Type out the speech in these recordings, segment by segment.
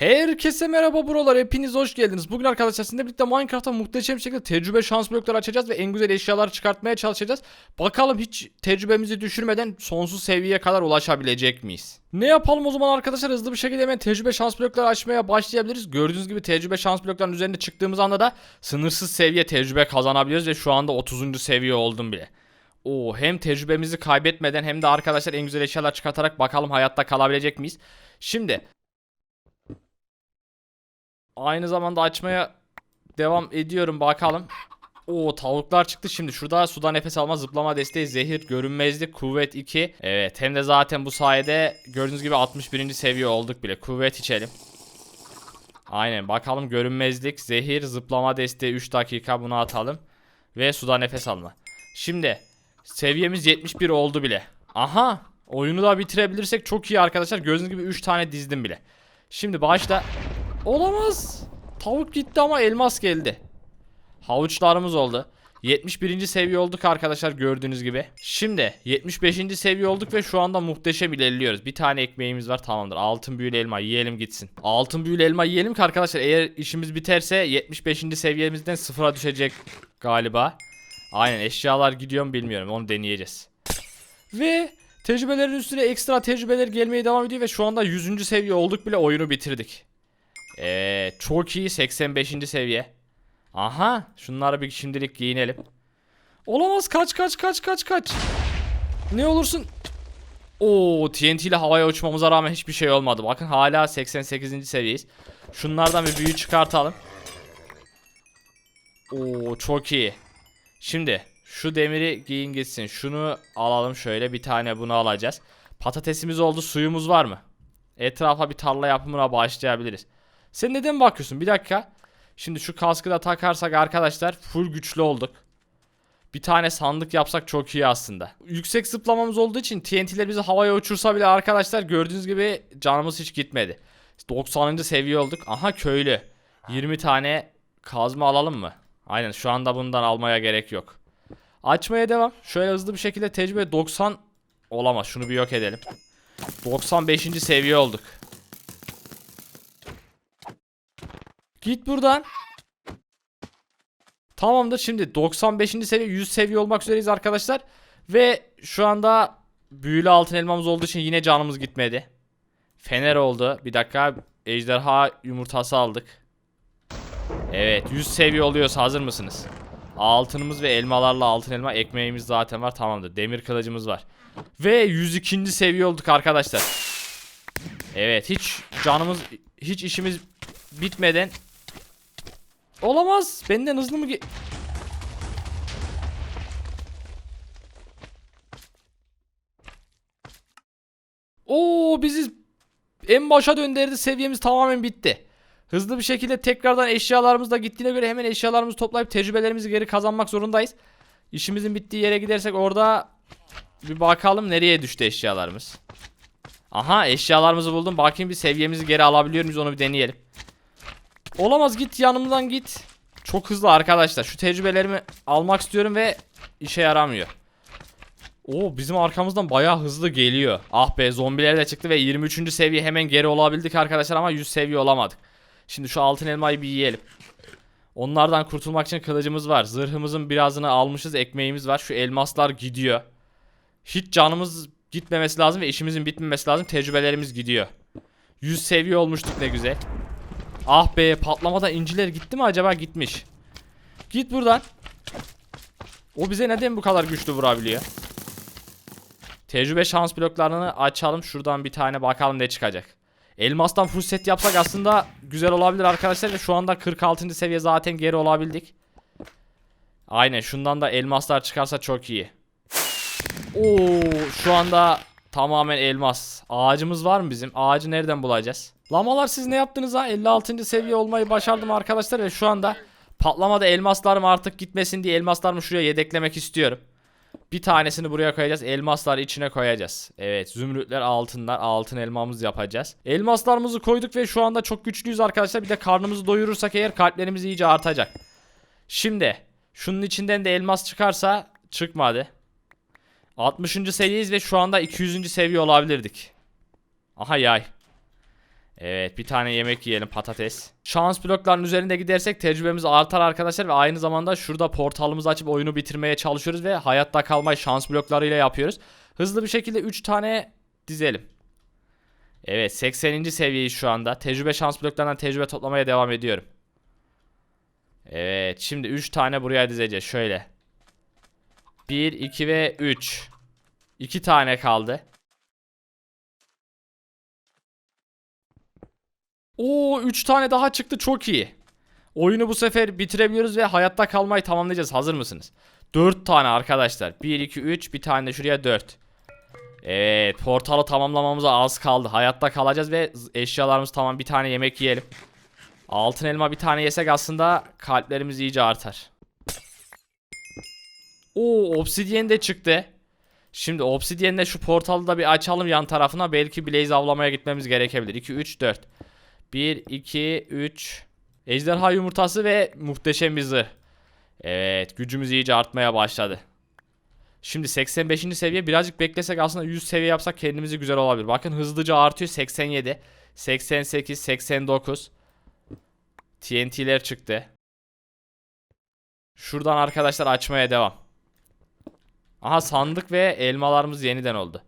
Herkese merhaba buralar hepiniz hoş geldiniz. Bugün arkadaşlar sizinle birlikte Minecraft'ta muhteşem şekilde tecrübe şans blokları açacağız ve en güzel eşyalar çıkartmaya çalışacağız. Bakalım hiç tecrübemizi düşürmeden sonsuz seviyeye kadar ulaşabilecek miyiz? Ne yapalım o zaman arkadaşlar hızlı bir şekilde hemen tecrübe şans blokları açmaya başlayabiliriz. Gördüğünüz gibi tecrübe şans bloklarının üzerinde çıktığımız anda da sınırsız seviye tecrübe kazanabiliyoruz ve şu anda 30. seviye oldum bile. Oo, hem tecrübemizi kaybetmeden hem de arkadaşlar en güzel eşyalar çıkartarak bakalım hayatta kalabilecek miyiz? Şimdi Aynı zamanda açmaya devam ediyorum bakalım. Oo tavuklar çıktı şimdi. Şurada suda nefes alma, zıplama desteği, zehir, görünmezlik, kuvvet 2. Evet hem de zaten bu sayede gördüğünüz gibi 61. seviye olduk bile. Kuvvet içelim. Aynen bakalım görünmezlik, zehir, zıplama desteği 3 dakika bunu atalım. Ve suda nefes alma. Şimdi seviyemiz 71 oldu bile. Aha oyunu da bitirebilirsek çok iyi arkadaşlar. Gördüğünüz gibi 3 tane dizdim bile. Şimdi başta Olamaz. Tavuk gitti ama elmas geldi. Havuçlarımız oldu. 71. seviye olduk arkadaşlar gördüğünüz gibi. Şimdi 75. seviye olduk ve şu anda muhteşem ilerliyoruz. Bir tane ekmeğimiz var tamamdır. Altın büyülü elma yiyelim gitsin. Altın büyülü elma yiyelim ki arkadaşlar eğer işimiz biterse 75. seviyemizden sıfıra düşecek galiba. Aynen eşyalar gidiyor mu bilmiyorum onu deneyeceğiz. Ve tecrübelerin üstüne ekstra tecrübeler gelmeye devam ediyor ve şu anda 100. seviye olduk bile oyunu bitirdik. Ee, çok iyi 85. seviye. Aha şunları bir şimdilik giyinelim. Olamaz kaç kaç kaç kaç kaç. Ne olursun. Oo TNT ile havaya uçmamıza rağmen hiçbir şey olmadı. Bakın hala 88. seviyeyiz. Şunlardan bir büyü çıkartalım. Oo çok iyi. Şimdi şu demiri giyin gitsin. Şunu alalım şöyle bir tane bunu alacağız. Patatesimiz oldu suyumuz var mı? Etrafa bir tarla yapımına başlayabiliriz. Sen neden bakıyorsun? Bir dakika. Şimdi şu kaskı da takarsak arkadaşlar full güçlü olduk. Bir tane sandık yapsak çok iyi aslında. Yüksek zıplamamız olduğu için TNT'ler bizi havaya uçursa bile arkadaşlar gördüğünüz gibi canımız hiç gitmedi. 90. seviye olduk. Aha köylü. 20 tane kazma alalım mı? Aynen şu anda bundan almaya gerek yok. Açmaya devam. Şöyle hızlı bir şekilde tecrübe 90 olamaz. Şunu bir yok edelim. 95. seviye olduk. Git buradan. Tamamdır şimdi 95. seviye 100 seviye olmak üzereyiz arkadaşlar. Ve şu anda büyülü altın elmamız olduğu için yine canımız gitmedi. Fener oldu. Bir dakika ejderha yumurtası aldık. Evet 100 seviye oluyorsa hazır mısınız? Altınımız ve elmalarla altın elma ekmeğimiz zaten var tamamdır. Demir kılıcımız var. Ve 102. seviye olduk arkadaşlar. Evet hiç canımız hiç işimiz bitmeden Olamaz. Benden hızlı mı ge- Oo bizi en başa döndürdü. Seviyemiz tamamen bitti. Hızlı bir şekilde tekrardan eşyalarımız da gittiğine göre hemen eşyalarımızı toplayıp tecrübelerimizi geri kazanmak zorundayız. İşimizin bittiği yere gidersek orada bir bakalım nereye düştü eşyalarımız. Aha eşyalarımızı buldum. Bakayım bir seviyemizi geri alabiliyor muyuz onu bir deneyelim. Olamaz git yanımdan git. Çok hızlı arkadaşlar. Şu tecrübelerimi almak istiyorum ve işe yaramıyor. Oo bizim arkamızdan bayağı hızlı geliyor. Ah be zombiler de çıktı ve 23. seviye hemen geri olabildik arkadaşlar ama 100 seviye olamadık. Şimdi şu altın elmayı bir yiyelim. Onlardan kurtulmak için kılıcımız var. Zırhımızın birazını almışız. Ekmeğimiz var. Şu elmaslar gidiyor. Hiç canımız gitmemesi lazım ve işimizin bitmemesi lazım. Tecrübelerimiz gidiyor. 100 seviye olmuştuk ne güzel. Ah be patlamada inciler gitti mi acaba gitmiş. Git buradan. O bize neden bu kadar güçlü vurabiliyor? Tecrübe şans bloklarını açalım. Şuradan bir tane bakalım ne çıkacak. Elmastan full set yapsak aslında güzel olabilir arkadaşlar. Şu anda 46. seviye zaten geri olabildik. Aynen şundan da elmaslar çıkarsa çok iyi. Oo şu anda tamamen elmas. Ağacımız var mı bizim? Ağacı nereden bulacağız? Lamalar siz ne yaptınız ha? 56. seviye olmayı başardım arkadaşlar ve şu anda patlamada elmaslarım artık gitmesin diye elmaslarımı şuraya yedeklemek istiyorum. Bir tanesini buraya koyacağız. Elmasları içine koyacağız. Evet zümrütler altınlar. Altın elmamız yapacağız. Elmaslarımızı koyduk ve şu anda çok güçlüyüz arkadaşlar. Bir de karnımızı doyurursak eğer kalplerimiz iyice artacak. Şimdi şunun içinden de elmas çıkarsa çıkmadı. 60. seviyeyiz ve şu anda 200. seviye olabilirdik. Aha yay. Evet bir tane yemek yiyelim patates. Şans bloklarının üzerinde gidersek tecrübemiz artar arkadaşlar ve aynı zamanda şurada portalımızı açıp oyunu bitirmeye çalışıyoruz ve hayatta kalmayı şans bloklarıyla yapıyoruz. Hızlı bir şekilde 3 tane dizelim. Evet 80. seviyeyi şu anda. Tecrübe şans bloklarından tecrübe toplamaya devam ediyorum. Evet şimdi 3 tane buraya dizeceğiz şöyle. 1, 2 ve 3. 2 tane kaldı. Oo 3 tane daha çıktı çok iyi. Oyunu bu sefer bitirebiliyoruz ve hayatta kalmayı tamamlayacağız. Hazır mısınız? 4 tane arkadaşlar. 1 2 3 bir tane de şuraya 4. Evet portalı tamamlamamıza az kaldı. Hayatta kalacağız ve eşyalarımız tamam bir tane yemek yiyelim. Altın elma bir tane yesek aslında kalplerimiz iyice artar. Oo obsidyen de çıktı. Şimdi obsidyenle şu portalı da bir açalım yan tarafına. Belki blaze avlamaya gitmemiz gerekebilir. 2 3 4. 1 2 3 Ejderha yumurtası ve muhteşem bir zırh. Evet gücümüz iyice artmaya başladı. Şimdi 85. seviye birazcık beklesek aslında 100 seviye yapsak kendimizi güzel olabilir. Bakın hızlıca artıyor 87, 88, 89. TNT'ler çıktı. Şuradan arkadaşlar açmaya devam. Aha sandık ve elmalarımız yeniden oldu.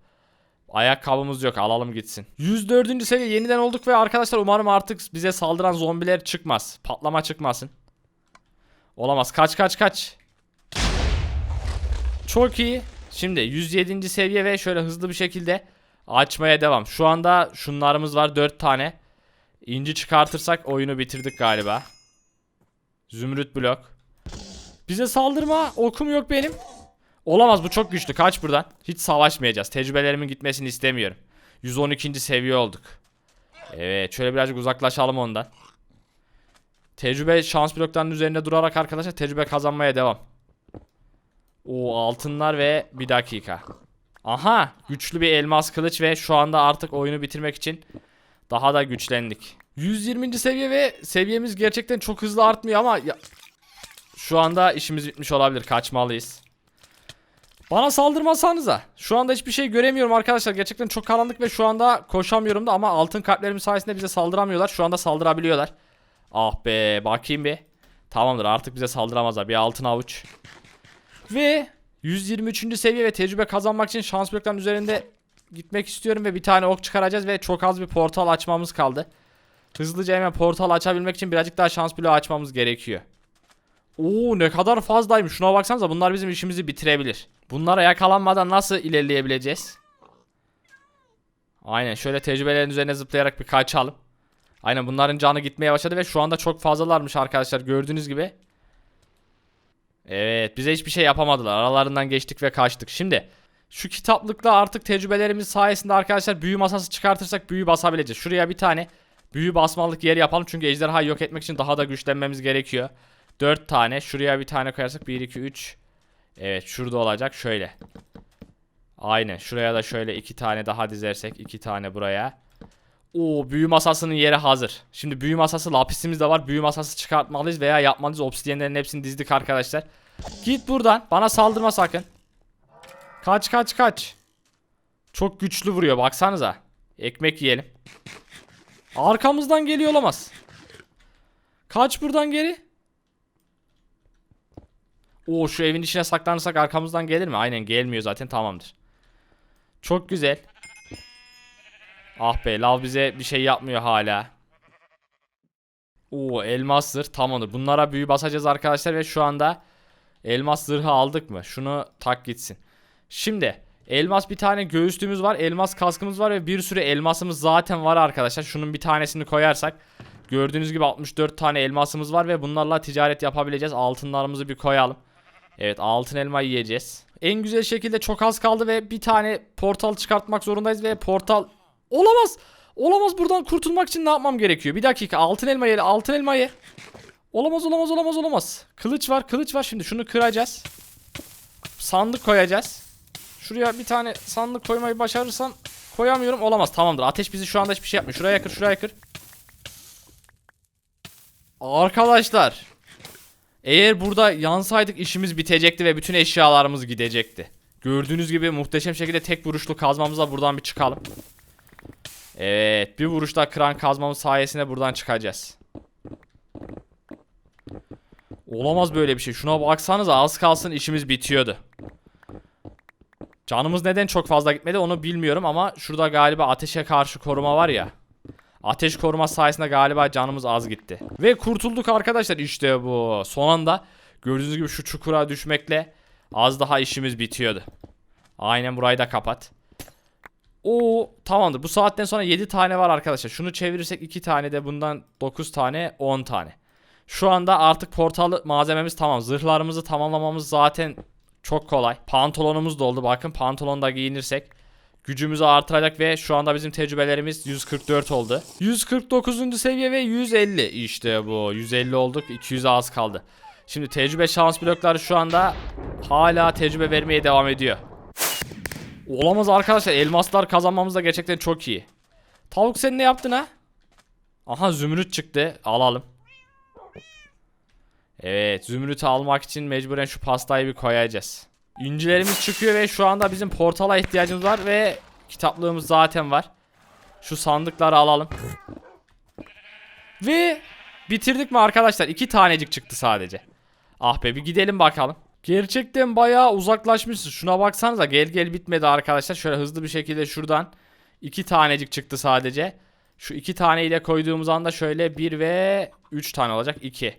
Ayakkabımız yok alalım gitsin. 104. seviye yeniden olduk ve arkadaşlar umarım artık bize saldıran zombiler çıkmaz. Patlama çıkmasın. Olamaz kaç kaç kaç. Çok iyi. Şimdi 107. seviye ve şöyle hızlı bir şekilde açmaya devam. Şu anda şunlarımız var 4 tane. İnci çıkartırsak oyunu bitirdik galiba. Zümrüt blok. Bize saldırma. Okum yok benim. Olamaz bu çok güçlü. Kaç buradan. Hiç savaşmayacağız. Tecrübelerimin gitmesini istemiyorum. 112. seviye olduk. Evet şöyle birazcık uzaklaşalım ondan. Tecrübe şans bloklarının üzerinde durarak arkadaşlar tecrübe kazanmaya devam. O altınlar ve bir dakika. Aha güçlü bir elmas kılıç ve şu anda artık oyunu bitirmek için daha da güçlendik. 120. seviye ve seviyemiz gerçekten çok hızlı artmıyor ama ya- şu anda işimiz bitmiş olabilir. Kaçmalıyız. Bana saldırmasanıza. Şu anda hiçbir şey göremiyorum arkadaşlar. Gerçekten çok karanlık ve şu anda koşamıyorum da ama altın kalplerim sayesinde bize saldıramıyorlar. Şu anda saldırabiliyorlar. Ah be bakayım bir. Tamamdır artık bize saldıramazlar. Bir altın avuç. Ve 123. seviye ve tecrübe kazanmak için şans bloklarının üzerinde gitmek istiyorum ve bir tane ok çıkaracağız ve çok az bir portal açmamız kaldı. Hızlıca hemen portal açabilmek için birazcık daha şans bloğu açmamız gerekiyor. Oo ne kadar fazlaymış. Şuna baksanıza bunlar bizim işimizi bitirebilir. Bunlara yakalanmadan nasıl ilerleyebileceğiz? Aynen şöyle tecrübelerin üzerine zıplayarak bir kaçalım. Aynen bunların canı gitmeye başladı ve şu anda çok fazlalarmış arkadaşlar gördüğünüz gibi. Evet bize hiçbir şey yapamadılar. Aralarından geçtik ve kaçtık. Şimdi şu kitaplıkta artık tecrübelerimiz sayesinde arkadaşlar büyü masası çıkartırsak büyü basabileceğiz. Şuraya bir tane büyü basmalık yer yapalım. Çünkü ejderhayı yok etmek için daha da güçlenmemiz gerekiyor. 4 tane. Şuraya bir tane koyarsak 1 2 3. Evet şurada olacak şöyle. Aynen şuraya da şöyle 2 tane daha dizersek 2 tane buraya. Oo büyü masasının yeri hazır. Şimdi büyü masası lapisimiz de var. Büyü masası çıkartmalıyız veya yapmalıyız. Obsidyenlerin hepsini dizdik arkadaşlar. Git buradan. Bana saldırma sakın. Kaç kaç kaç. Çok güçlü vuruyor baksanıza. Ekmek yiyelim. Arkamızdan geliyor olamaz. Kaç buradan geri. Oo şu evin içine saklanırsak arkamızdan gelir mi? Aynen gelmiyor zaten tamamdır. Çok güzel. Ah be lav bize bir şey yapmıyor hala. Oo elmas zırh tamamdır. Bunlara büyü basacağız arkadaşlar ve şu anda elmas zırhı aldık mı? Şunu tak gitsin. Şimdi elmas bir tane göğüslüğümüz var. Elmas kaskımız var ve bir sürü elmasımız zaten var arkadaşlar. Şunun bir tanesini koyarsak gördüğünüz gibi 64 tane elmasımız var ve bunlarla ticaret yapabileceğiz. Altınlarımızı bir koyalım. Evet altın elma yiyeceğiz. En güzel şekilde çok az kaldı ve bir tane portal çıkartmak zorundayız ve portal olamaz. Olamaz buradan kurtulmak için ne yapmam gerekiyor? Bir dakika altın elma ye altın elma ye. Olamaz olamaz olamaz olamaz. Kılıç var kılıç var şimdi şunu kıracağız. Sandık koyacağız. Şuraya bir tane sandık koymayı başarırsam koyamıyorum olamaz tamamdır. Ateş bizi şu anda hiçbir şey yapmıyor. Şuraya kır şuraya kır. Arkadaşlar eğer burada yansaydık işimiz bitecekti ve bütün eşyalarımız gidecekti. Gördüğünüz gibi muhteşem şekilde tek vuruşlu kazmamızla buradan bir çıkalım. Evet bir vuruşta kran kazmamız sayesinde buradan çıkacağız. Olamaz böyle bir şey. Şuna baksanıza az kalsın işimiz bitiyordu. Canımız neden çok fazla gitmedi onu bilmiyorum ama şurada galiba ateşe karşı koruma var ya. Ateş koruma sayesinde galiba canımız az gitti. Ve kurtulduk arkadaşlar işte bu. Son anda gördüğünüz gibi şu çukura düşmekle az daha işimiz bitiyordu. Aynen burayı da kapat. O tamamdır. Bu saatten sonra 7 tane var arkadaşlar. Şunu çevirirsek 2 tane de bundan 9 tane 10 tane. Şu anda artık portalı malzememiz tamam. Zırhlarımızı tamamlamamız zaten çok kolay. Pantolonumuz doldu. Bakın pantolonu da giyinirsek gücümüzü artıracak ve şu anda bizim tecrübelerimiz 144 oldu. 149. seviye ve 150. İşte bu. 150 olduk. 200 az kaldı. Şimdi tecrübe şans blokları şu anda hala tecrübe vermeye devam ediyor. Olamaz arkadaşlar. Elmaslar kazanmamız da gerçekten çok iyi. Tavuk sen ne yaptın ha? Aha zümrüt çıktı. Alalım. Evet zümrütü almak için mecburen şu pastayı bir koyacağız. İncilerimiz çıkıyor ve şu anda bizim portala ihtiyacımız var ve kitaplığımız zaten var. Şu sandıkları alalım. Ve bitirdik mi arkadaşlar? İki tanecik çıktı sadece. Ah be bir gidelim bakalım. Gerçekten bayağı uzaklaşmışız. Şuna baksanıza gel gel bitmedi arkadaşlar. Şöyle hızlı bir şekilde şuradan iki tanecik çıktı sadece. Şu iki tane ile koyduğumuz anda şöyle bir ve üç tane olacak. iki.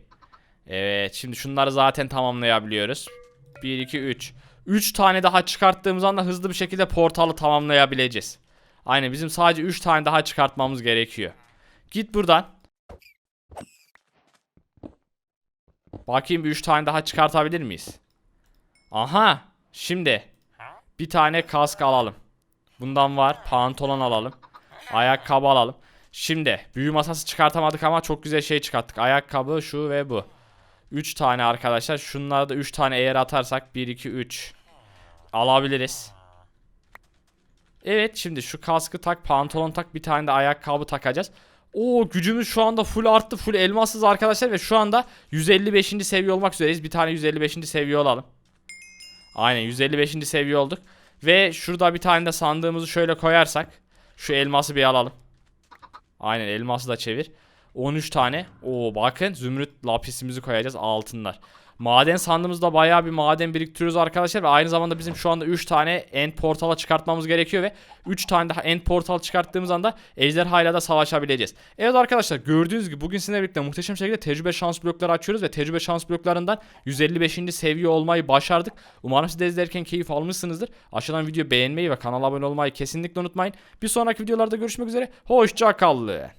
Evet şimdi şunları zaten tamamlayabiliyoruz. 1, 2, 3. 3 tane daha çıkarttığımız anda hızlı bir şekilde portalı tamamlayabileceğiz. Aynen bizim sadece 3 tane daha çıkartmamız gerekiyor. Git buradan. Bakayım bir 3 tane daha çıkartabilir miyiz? Aha. Şimdi bir tane kask alalım. Bundan var. Pantolon alalım. Ayakkabı alalım. Şimdi büyü masası çıkartamadık ama çok güzel şey çıkarttık. Ayakkabı şu ve bu. 3 tane arkadaşlar. Şunları da 3 tane eğer atarsak 1 2 3 alabiliriz. Evet şimdi şu kaskı tak, pantolon tak, bir tane de ayakkabı takacağız. Oo gücümüz şu anda full arttı. Full elmassız arkadaşlar ve şu anda 155. seviye olmak üzereyiz. Bir tane 155. seviye olalım. Aynen 155. seviye olduk. Ve şurada bir tane de sandığımızı şöyle koyarsak şu elması bir alalım. Aynen elması da çevir. 13 tane. Oo bakın zümrüt lapisimizi koyacağız altınlar. Maden sandığımızda bayağı bir maden biriktiriyoruz arkadaşlar ve aynı zamanda bizim şu anda 3 tane end portala çıkartmamız gerekiyor ve 3 tane daha end portal çıkarttığımız anda ejderhayla da savaşabileceğiz. Evet arkadaşlar gördüğünüz gibi bugün sizinle birlikte muhteşem şekilde tecrübe şans blokları açıyoruz ve tecrübe şans bloklarından 155. seviye olmayı başardık. Umarım siz de izlerken keyif almışsınızdır. Aşağıdan videoyu beğenmeyi ve kanala abone olmayı kesinlikle unutmayın. Bir sonraki videolarda görüşmek üzere. Hoşça kalın.